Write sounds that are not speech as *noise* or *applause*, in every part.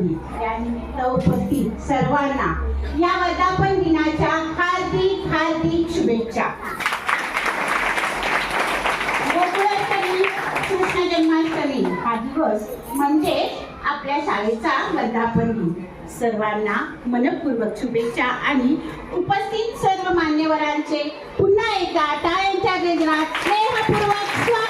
उपस्थित सर्वांना. या वर्धापन दिनाच्या हार्दिक हार्दिक शुभेच्छा. गोकुळाष्टमी कृष्ण जन्माष्टमी हा दिवस म्हणजे आपल्या शाळेचा वर्धापन दिन सर्वांना मनपूर्वक शुभेच्छा आणि उपस्थित सर्व मान्यवरांचे पुन्हा एकदा टाळ्यांच्या गजरात स्नेहपूर्वक स्वागत.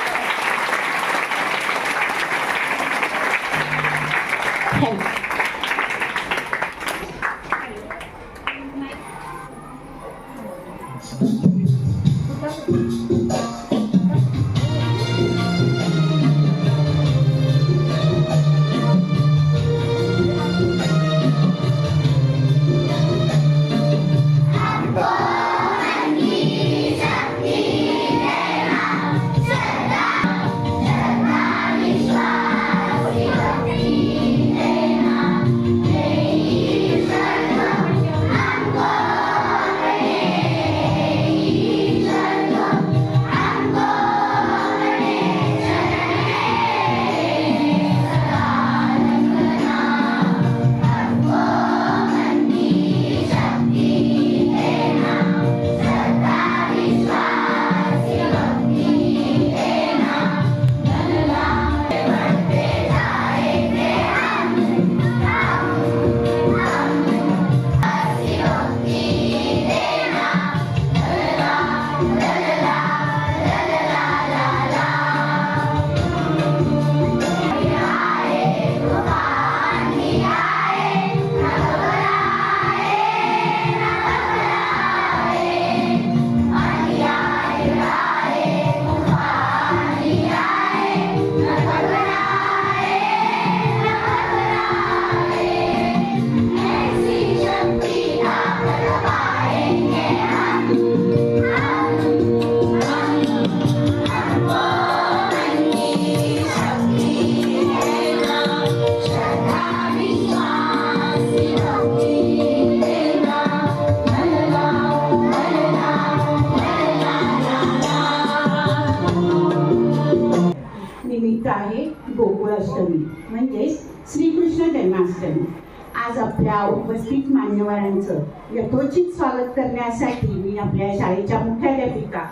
मान्यवरांचं यथोचित स्वागत करण्यासाठी मी आपल्या शाळेच्या मुख्याध्यापिका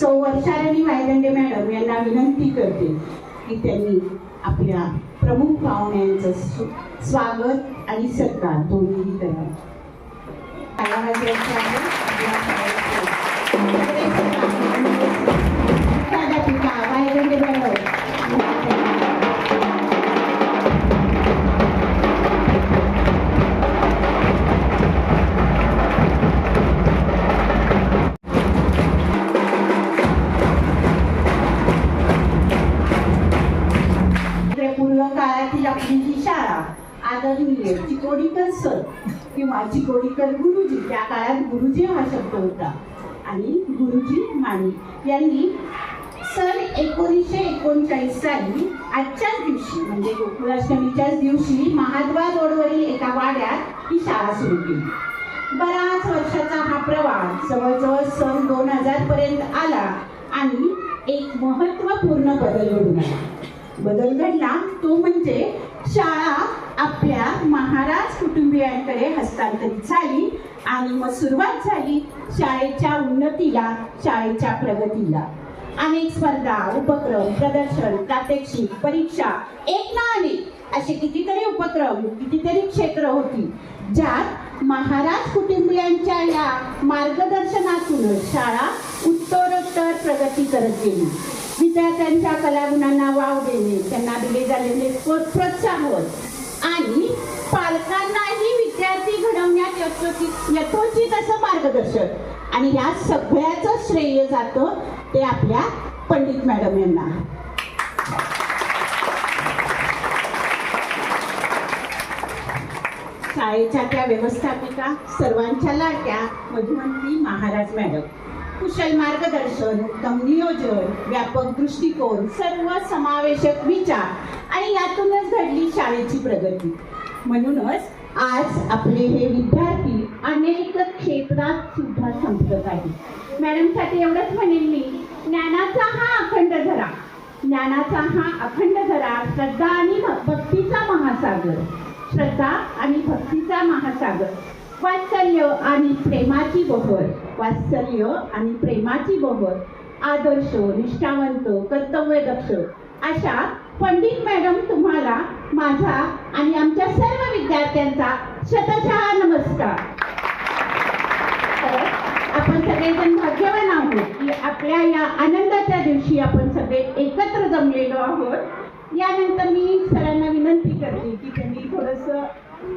सौ वर्षाराणी वायदंडे मॅडम यांना विनंती करते की त्यांनी आपल्या प्रमुख पाहुण्यांचं सु- स्वागत आणि सत्कार दोन्ही करावे किंवा चिकोडीकर गुरुजी. त्या काळात गुरुजी हा शब्द होता. आणि गुरुजी माने. यांनी सन एकोणीसशे एकोणचाळीस साली आजच्याच दिवशी म्हणजे गोकुळाष्टमीच्याच दिवशी महाद्वार रोडवरील एका वाड्यात ही शाळा सुरू केली. बराच वर्षाचा हा प्रवास जवळजवळ सन दोन हजार पर्यंत आला आणि एक महत्त्वपूर्ण बदल घडून आला. बदल घडला तो म्हणजे शाळा आपल्या महाराज कुटुंबियांकडे हस्तांतरित झाली आणि मग सुरुवात झाली शाळेच्या उन्नतीला शाळेच्या प्रगतीला. अनेक स्पर्धा उपक्रम प्रदर्शन प्रात्यक्षिक परीक्षा एक ना अनेक असे कितीतरी उपक्रम कितीतरी क्षेत्र होती ज्यात महाराज कुटुंबियांच्या या मार्गदर्शनातूनच शाळा उत्तरोत्तर प्रगती करत गेली. विद्यार्थ्यांच्या कलागुणांना वाव देणे त्यांना दिले झालेले प्रोत्साहन आणि पालकांनाही विद्यार्थी घडवण्यात यथोचित यथोचित असं मार्गदर्शन. आणि या सगळ्याचं श्रेय जातं ते आपल्या पंडित मॅडम यांना. शाळेच्या त्या व्यवस्थापिका सर्वांच्या लाट्या मधुमंती महाराज मॅडम. कुशल मार्गदर्शन उत्तम नियोजन व्यापक दृष्टिकोन सर्व समावेशक विचार आणि यातूनच घडली शाळेची प्रगती. म्हणूनच आज आपले हे विद्यार्थी अनेक क्षेत्रात सुद्धा संपत आहेत. मॅडमसाठी एवढंच म्हणेन मी ज्ञानाचा हा अखंड धरा. ज्ञानाचा हा अखंड धरा श्रद्धा आणि भक्तीचा महासागर. श्रद्धा आणि भक्तीचा महासागर. वात्सल्य आणि प्रेमाची बहर. वात्सल्य आणि प्रेमाची बहर. आदर्श निष्ठावंत कर्तव्यदक्ष अशा पंडित मॅडम तुम्हाला माझा आणि आमच्या सर्व विद्यार्थ्यांचा शतशः नमस्कार. तर आपण सगळेजण भाग्यवान आहोत की आपल्या या आनंदाच्या दिवशी आपण सगळे एकत्र जमलेलो आहोत. यानंतर मी सरांना विनंती करते की त्यांनी थोडस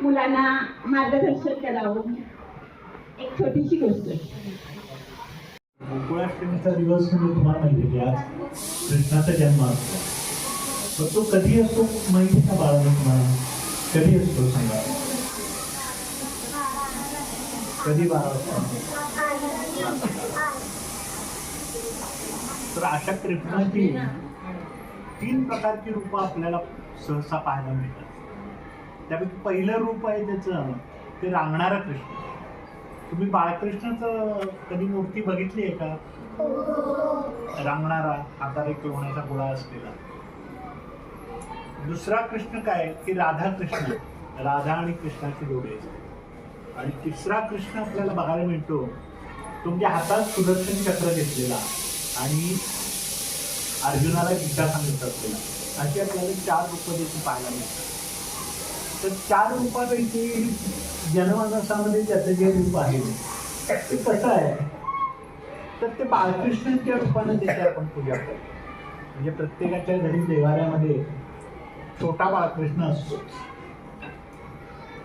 मुलांना मार्गदर्शन करावं. एक छोटीशी गोष्ट. गोकुळाष्टमीचा दिवस म्हणजे तुम्हाला माहिती आहे की आज कृष्णाचा जन्म असतो. तर तो कधी असतो? माहिती का बाळांनो तुम्हाला कधी असतो सांगा. कधी बारा वाजता तर अशा कृष्णाची तीन प्रकारची रूप आपल्याला सहसा पाहायला मिळतात. त्यापैकी पहिलं रूप आहे त्याचं ते रांगणारा कृष्ण. तुम्ही बाळकृष्णाचं कधी मूर्ती बघितली आहे का? रांगणारा आकार एक होण्याचा गोळा असलेला. दुसरा कृष्ण काय? की राधा कृष्ण. राधा आणि कृष्णाची जोडी. आणि तिसरा कृष्ण आपल्याला बघायला मिळतो तुमच्या म्हणजे हातात सुदर्शन चक्र घेतलेला. आणि अर्जुनाला गीता सांगित असलेला. अशी आपल्याला चार रूप देखील पाहायला मिळतात. तर चार रूपापैकी जनमानसामध्ये त्याचं जे रूप आहे ते कसं आहे? तर ते बाळकृष्णांच्या रूपाने त्याची आपण पूजा करतो. म्हणजे प्रत्येकाच्या घरी देवाऱ्यामध्ये छोटा बाळकृष्ण असतो.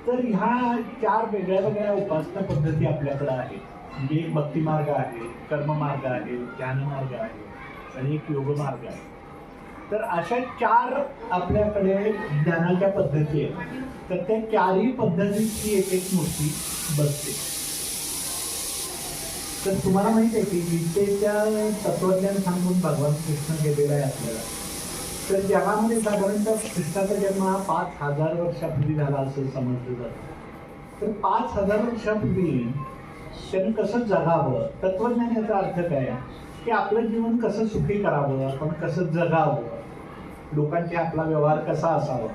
तर ह्या चार वेगळ्या वेगळ्या उपासना पद्धती आपल्याकडे आहेत. म्हणजे एक भक्तिमार्ग आहे कर्म मार्ग आहे ध्यान मार्ग आहे आणि एक योगमार्ग आहे. तर अशा चार आपल्याकडे ज्ञानाच्या पद्धती आहेत. तर त्या चारही पद्धतीची एक एक मूर्ती बसते. तर तुम्हाला माहिती आहे की गीतेच्या तत्वज्ञान सांगून भगवान कृष्ण गेलेला आहे आपल्याला. तर जगामध्ये म्हणजे साधारणतः ख्रिस्ताचा जन्म हा पाच हजार वर्षापूर्वी झाला असं समजलं जातं. तर पाच हजार वर्षापूर्वी त्यानं कसं जगावं? तत्वज्ञान याचा अर्थ काय की आपलं जीवन कसं सुखी करावं? आपण कसं जगावं? लोकांशी आपला व्यवहार कसा असावा?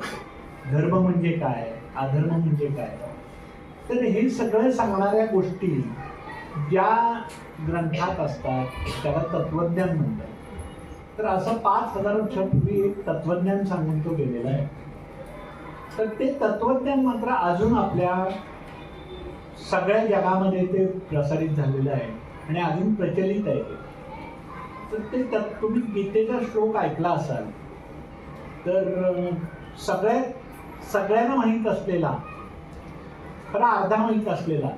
धर्म म्हणजे काय? अधर्म म्हणजे काय? तर हे सगळं सांगणाऱ्या गोष्टी ज्या ग्रंथात असतात त्याला तत्वज्ञान म्हणतात. तर असं पाच हजार वर्षापूर्वी एक तत्वज्ञान सांगून तो गेलेला आहे. तर ते तत्वज्ञान मात्र अजून आपल्या सगळ्या जगामध्ये ते प्रसारित झालेलं आहे आणि अजून प्रचलित आहे ते. तर ते तत्- तुम्ही गीतेचा श्लोक ऐकला असाल तर सगळ्यात सगळ्यांना माहीत असलेला खरा अर्धा माहीत असलेला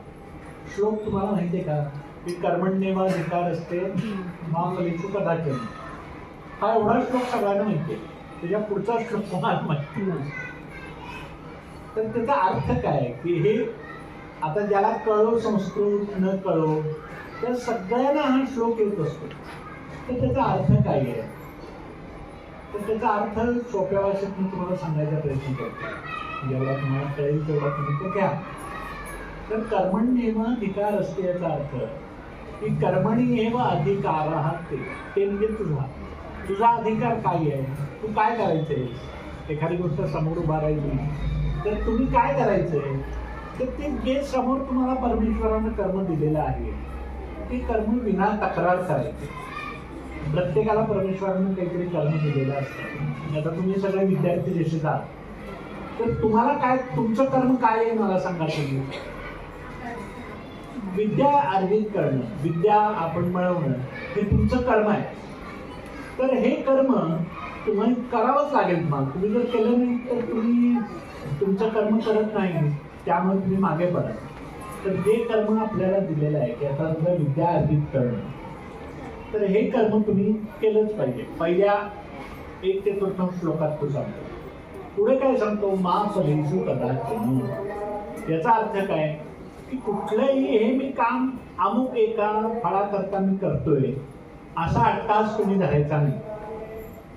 श्लोक तुम्हाला माहिती आहे का? की कर्मण्येवा अधिकार असते महाफलीचू कदाचन हा एवढा श्लोक सगळ्यांना माहिती आहे त्याच्या पुढचा श्लोक तुम्हाला माहिती? नाही. तर त्याचा अर्थ काय की हे आता ज्याला कळो संस्कृत न कळो त्या सगळ्यांना हा श्लोक येत असतो. तर त्याचा अर्थ काय आहे? तर त्याचा अर्थ सोप्या भाषेत मी तुम्हाला सांगायचा प्रयत्न करतो. जेवढा तुम्हाला कळेल तेवढा तुम्ही तो घ्या. तर कर्मण्येव अधिकार असते याचा अर्थ की कर्मणी एव अधिकार ते ते म्हणजे तुझा तुझा अधिकार काय आहे? तू काय करायचंय? एखादी गोष्ट समोर उभा राहिली तर तुम्ही काय करायचंय? तर ते जे समोर तुम्हाला परमेश्वरानं कर्म दिलेलं आहे ते कर्म विना तक्रार करायचे. प्रत्येकाला परमेश्वरानं काहीतरी कर्म दिलेलं असतं. आता तुम्ही सगळे विद्यार्थी दिसत आहात तर तुम्हाला काय तुमचं कर्म काय आहे मला सांगा तुम्ही? विद्या अर्जित करणं विद्या आपण मिळवणं हे तुमचं कर्म आहे. तर हे कर्म तुम्हाला करावंच लागेल मग तुम्ही जर केलं नाही तर तुम्ही तुमचं कर्म करत नाही. त्यामुळे तुम्ही मागे पडा. तर जे कर्म आपल्याला दिलेलं आहे की आता तुम्हाला विद्या अर्जित करणं. तर हे कर्म तुम्ही केलंच पाहिजे. पहिल्या एक ते प्रथम श्लोकात तो सांगतो. पुढे काय सांगतो? मा फलेषु कदाचित याचा अर्थ काय? की कुठलंही हे मी काम अमुक एका फळाकरता मी करतोय असा अट्टास तुम्ही धरायचा नाही.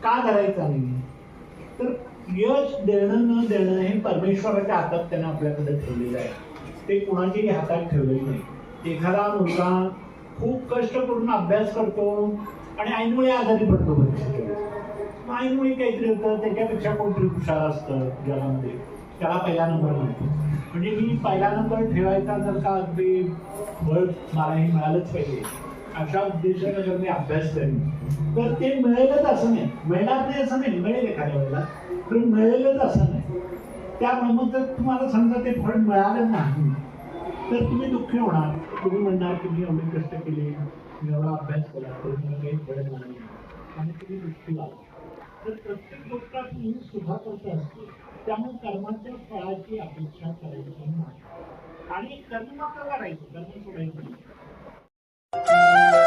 का धरायचा नाही? तर यश देणं न देणं हे परमेश्वराच्या हातात त्यानं आपल्याकडे ठेवलेलं आहे. ते कुणाच्याही हातात ठेवलेलं नाही. एखादा मुलगा खूप कष्ट करून अभ्यास करतो आणि ऐनमुळे आजारी पडतो मग ऐनमुळे काहीतरी होतं त्याच्यापेक्षा कोणतरी हुशार असतं जगामध्ये. त्याला पहिला नंबर मिळतो. म्हणजे मी पहिला नंबर ठेवायचा जर का अगदी बळ मला हे मिळालंच पाहिजे. अशा उद्देशाने जर मी अभ्यास करेन. तर ते मिळेलच असं नाही. मिळणार नाही असं नाही. मिळेल एखाद्या वेळेला. तर मिळेलच असं नाही. त्यामुळे जर तुम्हाला समजा ते फळ मिळालं नाही तर तुम्ही दुःखी होणार. तुम्ही म्हणणार की मी एवढे कष्ट केले मी एवढा अभ्यास केला तर मला काही फळ मिळालं आणि तुम्ही दुःखी व्हाल. तर प्रत्येक गोष्टात तुम्ही सुद्धा करत असतो. त्यामुळे कर्माच्या फळाची अपेक्षा करायची नाही. आणि कर्म करायचं? कर्म सोडायचं Música *laughs*